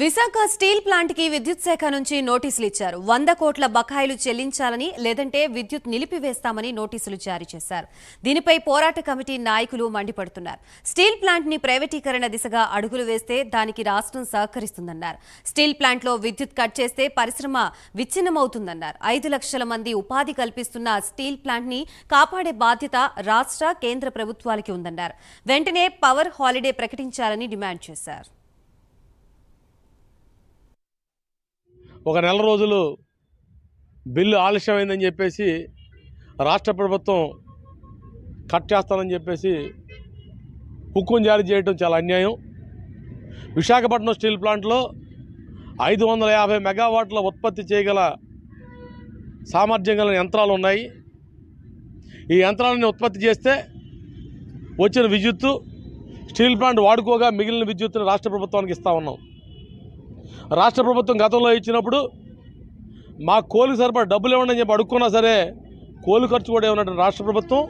Visakha steel ప్లాంట్కి విద్యుత్ శాఖ నుంచి నోటీసులు ఇచ్చారు. వంద కోట్ల బకాయిలు చెల్లించాలని లేదంటే విద్యుత్ నిలిపివేస్తామని నోటీసులు జారీ చేశారు. దీనిపై పోరాట కమిటీ నాయకులు మండిపడుతున్నారు. స్టీల్ ప్లాంట్ని ప్రైవేటీకరణ దిశగా అడుగులు వేస్తే దానికి రాష్ట్రం సహకరిస్తుందన్నారు. స్టీల్ ప్లాంట్లో విద్యుత్ కట్ చేస్తే పరిశ్రమ విచ్ఛిన్నమవుతుందన్నారు. ఐదు లక్షల మంది ఉపాధి కల్పిస్తున్న స్టీల్ ప్లాంట్ని కాపాడే బాధ్యత రాష్ట్ర కేంద్ర ప్రభుత్వాలకి ఉందన్నారు. వెంటనే పవర్ హాలిడే ప్రకటించాలని డిమాండ్ చేశారు. ఒక నెల రోజులు బిల్లు ఆలస్యమైందని చెప్పేసి రాష్ట్ర ప్రభుత్వం కట్ చేస్తానని చెప్పేసి హుక్కుం జారీ చేయడం చాలా అన్యాయం. విశాఖపట్నం స్టీల్ ప్లాంట్లో ఐదు వందల యాభై మెగావాట్ల ఉత్పత్తి చేయగల సామర్థ్యం గల యంత్రాలు ఉన్నాయి. ఈ యంత్రాలను ఉత్పత్తి చేస్తే వచ్చిన విద్యుత్తు స్టీల్ ప్లాంట్ వాడుకోగా మిగిలిన విద్యుత్తును రాష్ట్ర ప్రభుత్వానికి ఇస్తా ఉన్నాం. రాష్ట్ర ప్రభుత్వం గతంలో ఇచ్చినప్పుడు మా కోలు సరిపడా డబ్బులు ఇవ్వండి అని చెప్పి అడుక్కున్నా సరే కోలు ఖర్చు కూడా ఇవ్వనట్టు రాష్ట్ర ప్రభుత్వం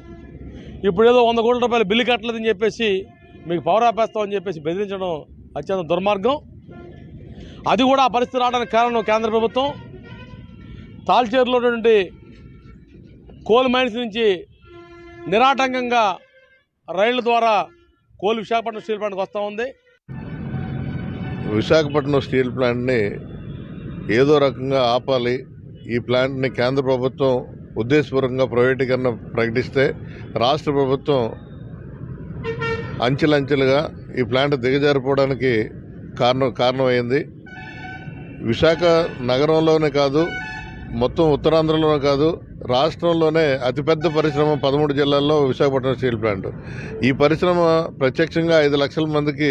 ఇప్పుడు ఏదో వంద కోట్ల రూపాయలు బిల్లు కట్టలేదని చెప్పేసి మీకు పవర్ ఆపేస్తామని చెప్పేసి బెదిరించడం అత్యంత దుర్మార్గం. అది కూడా ఆ పరిస్థితి రావడానికి కారణం కేంద్ర ప్రభుత్వం. తాల్చేరులో నుండి కోల్ మైన్స్ నుంచి నిరాటంకంగా రైళ్ళ ద్వారా కోల్ విశాఖపట్నం స్టీల్ ప్లాంట్కి వస్తూ ఉంది. విశాఖపట్నం స్టీల్ ప్లాంట్ని ఏదో రకంగా ఆపాలి. ఈ ప్లాంట్ని కేంద్ర ప్రభుత్వం ఉద్దేశపూర్వకంగా ప్రైవేటీకరణ ప్రకటిస్తే రాష్ట్ర ప్రభుత్వం అంచెలంచెలుగా ఈ ప్లాంట్ దిగజారిపోవడానికి కారణం కారణమైంది. విశాఖ నగరంలోనే కాదు మొత్తం ఉత్తరాంధ్రలోనే కాదు రాష్ట్రంలోనే అతిపెద్ద పరిశ్రమ పదమూడు జిల్లాల్లో విశాఖపట్నం స్టీల్ ప్లాంట్. ఈ పరిశ్రమ ప్రత్యక్షంగా ఐదు లక్షల మందికి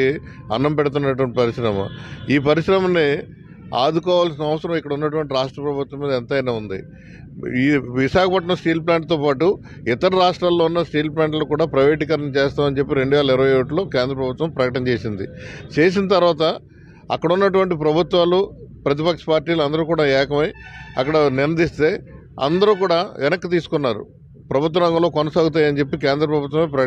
అన్నం పెడుతున్నటువంటి పరిశ్రమ. ఈ పరిశ్రమని ఆదుకోవాల్సిన అవసరం ఇక్కడ ఉన్నటువంటి రాష్ట్ర ప్రభుత్వం మీద ఎంతైనా ఉంది. ఈ విశాఖపట్నం స్టీల్ ప్లాంట్తో పాటు ఇతర రాష్ట్రాల్లో ఉన్న స్టీల్ ప్లాంట్లు కూడా ప్రైవేటీకరణ చేస్తామని చెప్పి రెండు వేల ఇరవై ఒకటిలో కేంద్ర ప్రభుత్వం ప్రకటన చేసింది. చేసిన తర్వాత అక్కడ ఉన్నటువంటి ప్రభుత్వాలు ప్రతిపక్ష పార్టీలు అందరూ కూడా ఏకమై అక్కడ నిందిస్తే అందరూ కూడా వెనక్కి తీసుకున్నారు. ప్రభుత్వ రంగంలో కొనసాగుతాయని చెప్పి కేంద్ర ప్రభుత్వమే